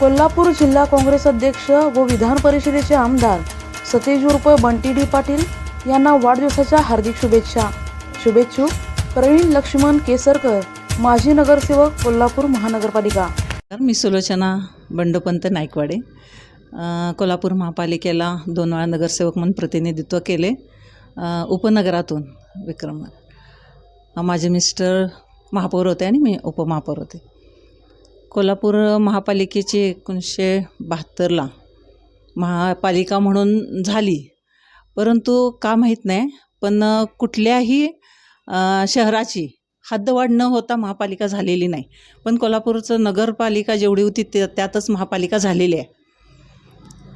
कोल्हापूर जिल्हा काँग्रेस अध्यक्ष व विधान परिषदेचे आमदार सतेज उर्फ बंटी डी पाटील यांना वाढदिवसाच्या हार्दिक शुभेच्छा. शुभेच्छू प्रवीण लक्ष्मण केसरकर माजी नगरसेवक कोल्हापूर महानगरपालिका. मी सुलोचना बंडोपंत नायकवाडे. कोल्हापूर महापालिकेला दोन वेळा नगरसेवक म्हणून प्रतिनिधित्व केले. उपनगरातून विक्रम माझे मिस्टर महापौर होते आणि मी उपमहापौर होते. कोल्हापूर महापालिकेची एकोणीसशे बहात्तरला महापालिका म्हणून झाली. परंतु का माहीत नाही पण कुठल्याही शहराची हद्दवाढ न होता महापालिका झालेली नाही. पण कोल्हापूरचं नगरपालिका जेवढी होती ते त्यातच महापालिका झालेली आहे.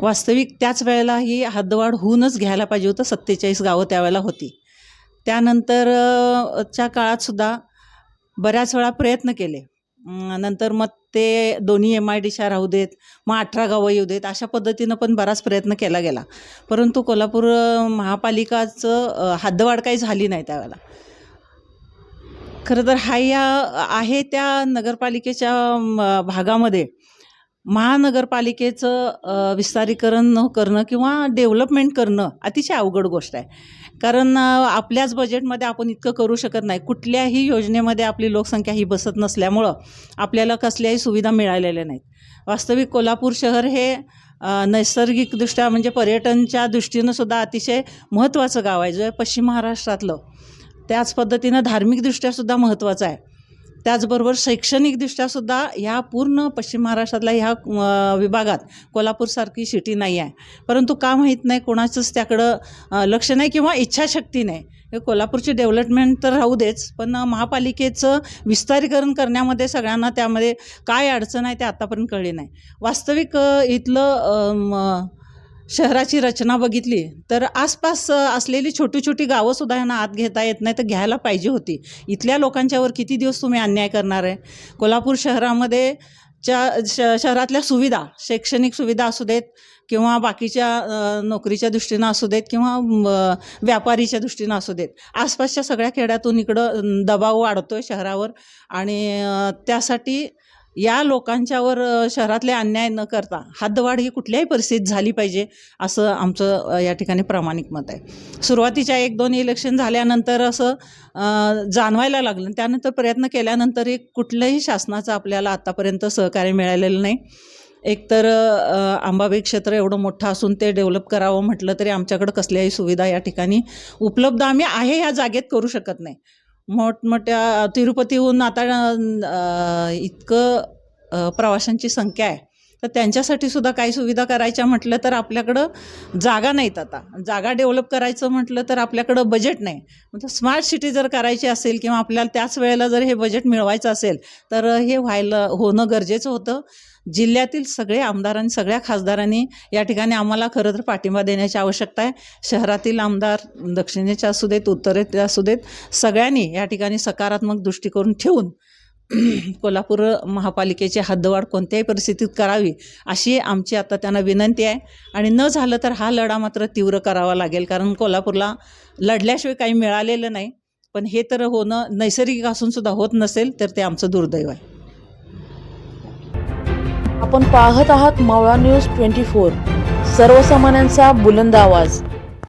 वास्तविक त्याच वेळेला ही हद्दवाढ होऊनच घ्यायला पाहिजे होतं सत्तेचाळीस गावं त्यावेळेला होती. त्यानंतर च्या काळातसुद्धा बऱ्याच वेळा प्रयत्न केले. नंतर मग ते दोन्ही एम आय डीच्या राहू देत मग अठरा गावं येऊ देत अशा पद्धतीनं पण बराच प्रयत्न केला गेला. परंतु कोल्हापूर महापालिकाचं हद्दवाढ काही झाली नाही त्यावेळेला. खरं तर हा या आहे त्या नगरपालिकेच्या भागामध्ये महानगरपालिकेचं विस्तारीकरण न करणं किंवा डेव्हलपमेंट करणं अतिशय अवघड गोष्ट आहे. कारण आपल्याच बजेटमध्ये आपण इतकं करू शकत नाही. कुठल्याही योजनेमध्ये आपली लोकसंख्या ही बसत नसल्यामुळं आपल्याला कसल्याही सुविधा मिळालेल्या नाहीत. वास्तविक कोल्हापूर शहर हे नैसर्गिकदृष्ट्या म्हणजे पर्यटनच्या दृष्टीनं सुद्धा अतिशय महत्त्वाचं गाव आहे. जे पश्चिम महाराष्ट्रातलं. त्याच पद्धतीनं धार्मिकदृष्ट्यासुद्धा महत्त्वाचं आहे. त्याचबरोबर शैक्षणिकदृष्ट्यासुद्धा ह्या पूर्ण पश्चिम महाराष्ट्रातल्या ह्या विभागात कोल्हापूरसारखी सिटी नाही आहे. परंतु का माहीत नाही कोणाचंच त्याकडं लक्ष नाही किंवा इच्छाशक्ती नाही. हे कोल्हापूरची डेव्हलपमेंट तर राहू देच पण महापालिकेचं विस्तारीकरण करण्यामध्ये सगळ्यांना त्यामध्ये काय अडचण आहे ते आतापर्यंत कळली नाही. वास्तविक इथलं शहराची रचना बघितली तर आसपास असलेली छोटी छोटी गावंसुद्धा यांना आत घेता येत नाही तर घ्यायला पाहिजे होती. इथल्या लोकांच्यावर किती दिवस तुम्ही अन्याय करणार आहे? कोल्हापूर शहरामध्ये च्या श शहरातल्या सुविधा शैक्षणिक सुविधा असू देत किंवा बाकीच्या नोकरीच्या दृष्टीनं असू देत किंवा व्यापारीच्या दृष्टीनं असू देत. आसपासच्या सगळ्या खेड्यातून इकडं दबाव वाढतो आहे शहरावर आणि त्यासाठी या लोकांच्यावर शहरातले अन्याय न करता हद्दवाढ ही कुठल्याही परिस्थितीत झाली पाहिजे असं आमचं या ठिकाणी प्रामाणिक मत आहे. सुरुवातीच्या एक दोन इलेक्शन झाल्यानंतर असं जाणवायला लागलं. त्यानंतर प्रयत्न केल्यानंतर एक कुठलंही शासनाचं आपल्याला आत्तापर्यंत सहकार्य मिळालेलं नाही. एकतर आंबाबाई क्षेत्र एवढं मोठं असून ते डेव्हलप करावं म्हटलं तरी आमच्याकडं कसल्याही सुविधा या ठिकाणी उपलब्ध आम्ही आहे ह्या जागेत करू शकत नाही. मोठमोठ्या तिरुपतीहून आता इतकं प्रवाशांची संख्या आहे. तर त्यांच्यासाठी सुद्धा काही सुविधा करायच्या म्हटलं तर आपल्याकडं जागा नाहीत आता. जागा डेव्हलप करायचं म्हटलं तर आपल्याकडं बजेट नाही. म्हणजे स्मार्ट सिटी जर करायची असेल किंवा आपल्याला त्याच वेळेला जर हे बजेट मिळवायचं असेल तर हे व्हायला होणं गरजेचं होतं. जिल्ह्यातील सगळे आमदारांनी सगळ्या खासदारांनी या ठिकाणी आम्हाला खरं तर पाठिंबा देण्याची आवश्यकता आहे. शहरातील आमदार दक्षिणेचे असू देत उत्तरेचे असू देत सगळ्यांनी या ठिकाणी सकारात्मक दृष्टिकोन ठेवून कोल्हापूर महापालिकेची हद्दवाढ कोणत्याही परिस्थितीत करावी अशी आमची आता त्यांना विनंती आहे. आणि न झालं तर हा लढा मात्र तीव्र करावा लागेल कारण कोल्हापूरला लढल्याशिवाय काही मिळालेलं नाही. पण हे तर होणं नैसर्गिक असूनसुद्धा होत नसेल तर ते आमचं दुर्दैव आहे. आपण पाहत आहात मावळा न्यूज ट्वेंटी फोर. सर्वसामान्यांचा बुलंद आवाज.